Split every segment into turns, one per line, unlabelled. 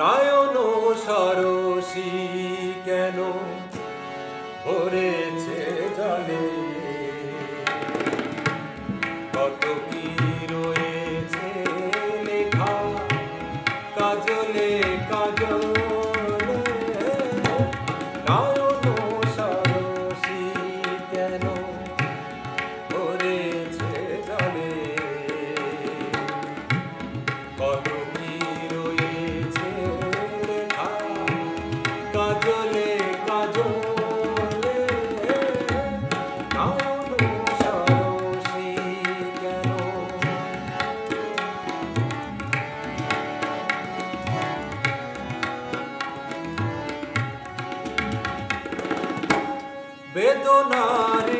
নয়ন সরসী কেন ভরেছে জলে বেদনারে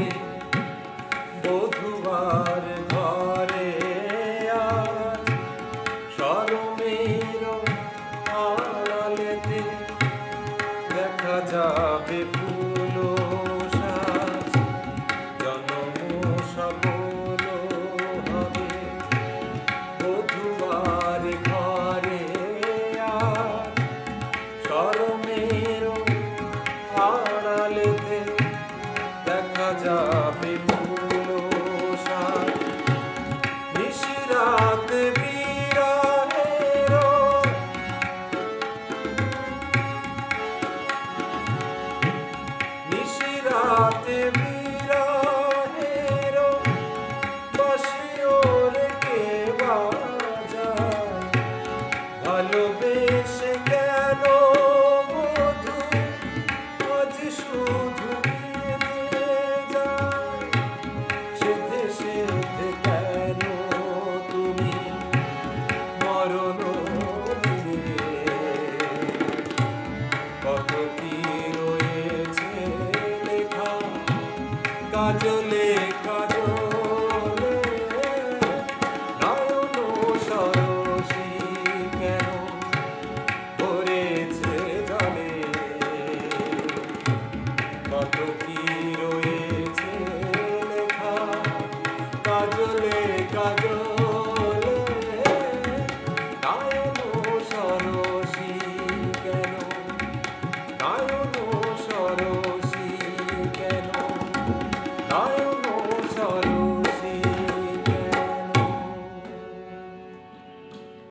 You. ਰਾਤੇ কাজলে কাজলে নয়ন সরসী কেন করেছে জানে? কত কি